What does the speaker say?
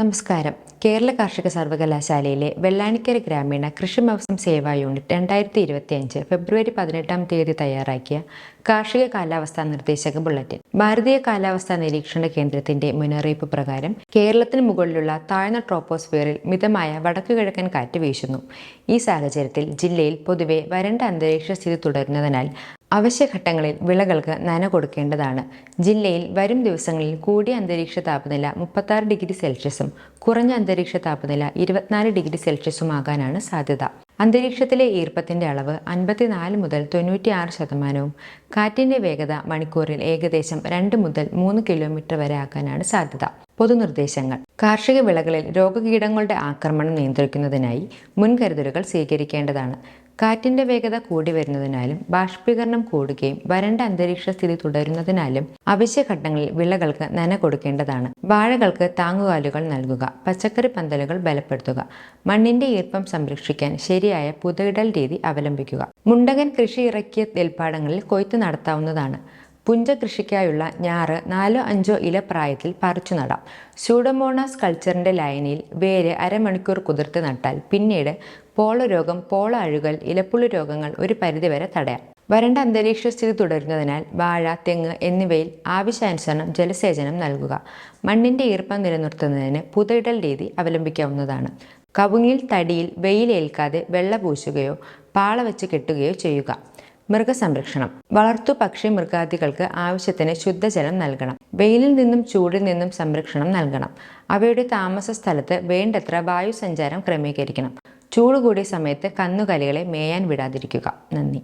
നമസ്കാരം. കേരള കാർഷിക സർവകലാശാലയിലെ വെള്ളാണിക്കര ഗ്രാമീണ കൃഷി മൗസം സേവാ യൂണിറ്റ് രണ്ടായിരത്തി ഇരുപത്തി അഞ്ച് ഫെബ്രുവരി പതിനെട്ടാം തീയതി തയ്യാറാക്കിയ കാർഷിക കാലാവസ്ഥാ നിർദ്ദേശക ബുള്ളറ്റിൻ. ഭാരതീയ കാലാവസ്ഥാ നിരീക്ഷണ കേന്ദ്രത്തിന്റെ മുന്നറിയിപ്പ് പ്രകാരം കേരളത്തിന് മുകളിലുള്ള താഴ്ന്ന ട്രോപ്പോസ്ഫിയറിൽ മിതമായ വടക്കുകിഴക്കൻ കാറ്റ് വീശുന്നു. ഈ സാഹചര്യത്തിൽ ജില്ലയിൽ പൊതുവെ വരണ്ട അന്തരീക്ഷ സ്ഥിതി തുടരുന്നതിനാൽ അവശ്യഘട്ടങ്ങളിൽ വിളകൾക്ക് നന കൊടുക്കേണ്ടതാണ്. ജില്ലയിൽ വരും ദിവസങ്ങളിൽ കൂടിയ അന്തരീക്ഷ താപനില മുപ്പത്താറ് ഡിഗ്രി സെൽഷ്യസും കുറഞ്ഞ അന്തരീക്ഷ താപനില ഇരുപത്തിനാല് ഡിഗ്രി സെൽഷ്യസുമാകാനാണ് സാധ്യത. അന്തരീക്ഷത്തിലെ ഈർപ്പത്തിന്റെ അളവ് അൻപത്തിനാല് മുതൽ തൊണ്ണൂറ്റിയാറ് ശതമാനവും കാറ്റിന്റെ വേഗത മണിക്കൂറിൽ ഏകദേശം രണ്ട് മുതൽ മൂന്ന് കിലോമീറ്റർ വരെ ആക്കാനാണ് സാധ്യത. പൊതുനിർദ്ദേശങ്ങൾ. കാർഷിക വിളകളിൽ രോഗകീടങ്ങളുടെ ആക്രമണം നിയന്ത്രിക്കുന്നതിനായി മുൻകരുതലുകൾ സ്വീകരിക്കേണ്ടതാണ്. കാറ്റിന്റെ വേഗത കൂടി വരുന്നതിനാലും ബാഷ്പീകരണം കൂടുകയും വരണ്ട അന്തരീക്ഷ സ്ഥിതി തുടരുന്നതിനാലും അവശ്യഘട്ടങ്ങളിൽ വിളകൾക്ക് നന കൊടുക്കേണ്ടതാണ്. വാഴകൾക്ക് താങ്ങുകാലുകൾ നൽകുക. പച്ചക്കറി പന്തലുകൾ ബലപ്പെടുത്തുക. മണ്ണിന്റെ ഈർപ്പം സംരക്ഷിക്കാൻ ശരിയായ പുതയിടൽ രീതി അവലംബിക്കുക. മുണ്ടകൻ കൃഷി ഇറക്കിയ നെൽപ്പാടങ്ങളിൽ കൊയ്ത്ത് നടത്താവുന്നതാണ്. പുഞ്ച കൃഷിക്കായുള്ള ഞാറ് നാലോ അഞ്ചോ ഇല പ്രായത്തിൽ പറിച്ചു നടാം. സ്യൂഡമോണാസ് കൾച്ചറിന്റെ ലൈനിൽ വേര് അരമണിക്കൂർ കുതിർത്ത് നട്ടാൽ പിന്നീട് പോള രോഗം പോള അഴുകൽ ഇലപ്പുള്ളി രോഗങ്ങൾ ഒരു പരിധിവരെ തടയാം. വരണ്ട അന്തരീക്ഷ സ്ഥിതി തുടരുന്നതിനാൽ വാഴ തെങ്ങ് എന്നിവയിൽ ആവശ്യാനുസരണം ജലസേചനം നൽകുക. മണ്ണിന്റെ ഈർപ്പം നിലനിർത്തുന്നതിന് പുതയിടൽ രീതി അവലംബിക്കാവുന്നതാണ്. കവുങ്ങിൽ തടിയിൽ വെയിലേൽക്കാതെ വെള്ള പൂശുകയോ പാള വെച്ച് കെട്ടുകയോ ചെയ്യുക. മൃഗസംരക്ഷണം. വളർത്തു പക്ഷി മൃഗാദികൾക്ക് ആവശ്യത്തിന് ശുദ്ധജലം നൽകണം. വെയിലിൽ നിന്നും ചൂടിൽ നിന്നും സംരക്ഷണം നൽകണം. അവയുടെ താമസ സ്ഥലത്ത് വേണ്ടത്ര വായു സഞ്ചാരം ക്രമീകരിക്കണം. ചൂട് കൂടിയ സമയത്ത് കന്നുകാലികളെ മേയാൻ വിടാതിരിക്കുക. നന്ദി.